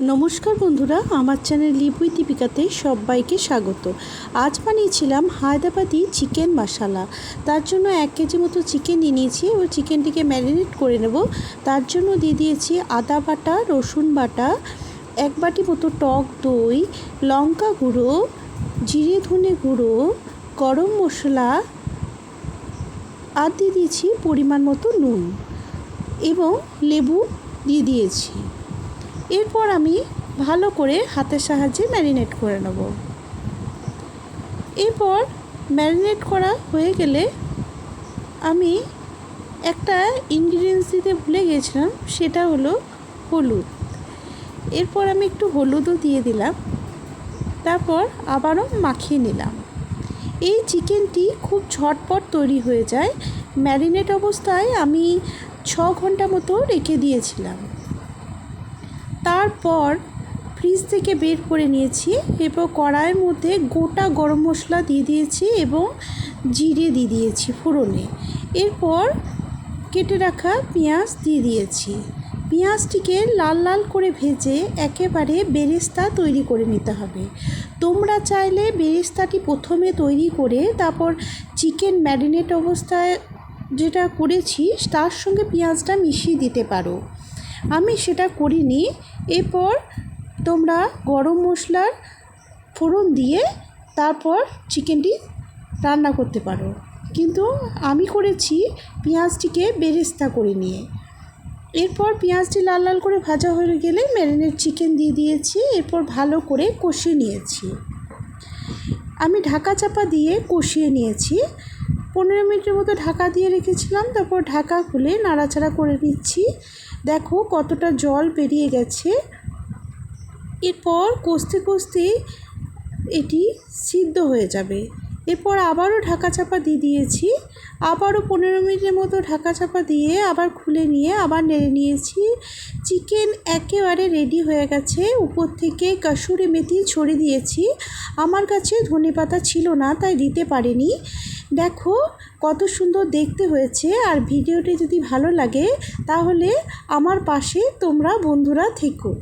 নমস্কার বন্ধুরা, আমার চ্যানেল লিপুই দীপিকাতে সবাইকে স্বাগত। আজ বানিয়েছিলাম হায়দ্রাবাদি চিকেন মশালা। তার জন্য এক কেজি মতো চিকেন নিয়ে নিয়েছি ও চিকেনটিকে ম্যারিনেট করে নেব। তার জন্য দিয়ে দিয়েছি আদা বাটা, রসুন বাটা, এক বাটি মতো টক দই, লঙ্কা গুঁড়ো, জিরে ধনে গুঁড়ো, গরম মশলা, আর দিয়ে দিয়েছি পরিমাণ মতো নুন। এবং লেবু দিয়ে দিয়েছি। এরপর আমি ভালো করে হাতের সাহায্যে ম্যারিনেট করে নেব। এরপর ম্যারিনেট করা হয়ে গেলে আমি একটা ইনগ্রিডিয়েন্টস দিতে ভুলে গিয়েছিলাম, সেটা হলো হলুদ। এরপর আমি একটু হলুদও দিয়ে দিলাম, তারপর আবারও মাখিয়ে নিলাম। এই চিকেনটি খুব ঝটপট তৈরি হয়ে যায়। ম্যারিনেট অবস্থায় আমি ছ ঘণ্টা মতো রেখে দিয়েছিলাম। তারপর ফ্রিজ থেকে বের করে নিয়েছি এরপর কড়াইয়ের মধ্যে গোটা গরম মশলা দিয়ে দিয়েছি এবং জিরে দিয়ে দিয়েছি ফোড়নে। এরপর কেটে রাখা পেঁয়াজ দিয়ে দিয়েছি। পেঁয়াজটিকে লাল লাল করে ভেজে একেবারে বেরেস্তা তৈরি করে নিতে হবে। তোমরা চাইলে বেরেস্তাটি প্রথমে তৈরি করে তারপর চিকেন ম্যারিনেট অবস্থায় যেটা করেছি, তার সঙ্গে পেঁয়াজটা মিশিয়ে দিতে পারো। আমি সেটা করিনি। এরপর তোমরা গরম মশলার ফোড়ন দিয়ে তারপর চিকেনটি রান্না করতে পারো। কিন্তু আমি করেছি পেঁয়াজটিকে বেরেস্তা করে নিয়ে। এরপর পেঁয়াজটি লাল লাল করে ভাজা হয়ে গেলে ম্যারিনেট চিকেন দিয়ে দিয়েছি। এরপর ভালো করে কষিয়ে নিয়েছি। আমি ঢাকা চাপা দিয়ে কষিয়ে নিয়েছি। পনেরো মিনিটের মতো ঢাকা দিয়ে রেখেছিলাম, তারপর ঢাকা খুলে নাড়াচাড়া করে নিচ্ছি। দেখো কতটা জল বেরিয়ে গেছে। এরপর কষতে কষতে এটি সিদ্ধ হয়ে যাবে। এরপর আবারও ঢাকা চাপা দিয়ে দিয়েছি। আবারও পনেরো মিনিটের মতো ঢাকা চাপা দিয়ে আবার খুলে নিয়ে আবার নেড়ে নিয়েছি। চিকেন একেবারে রেডি হয়ে গেছে। উপর থেকে কাসুরি মেথি ছড়িয়ে দিয়েছি। আমার কাছে ধনে পাতা ছিল না, তাই দিতে পারিনি। দেখো কত সুন্দর দেখতে হয়েছে আর ভিডিওটি যদি ভালো লাগে তাহলে আমার পাশে তোমরা বন্ধুরা থেকো।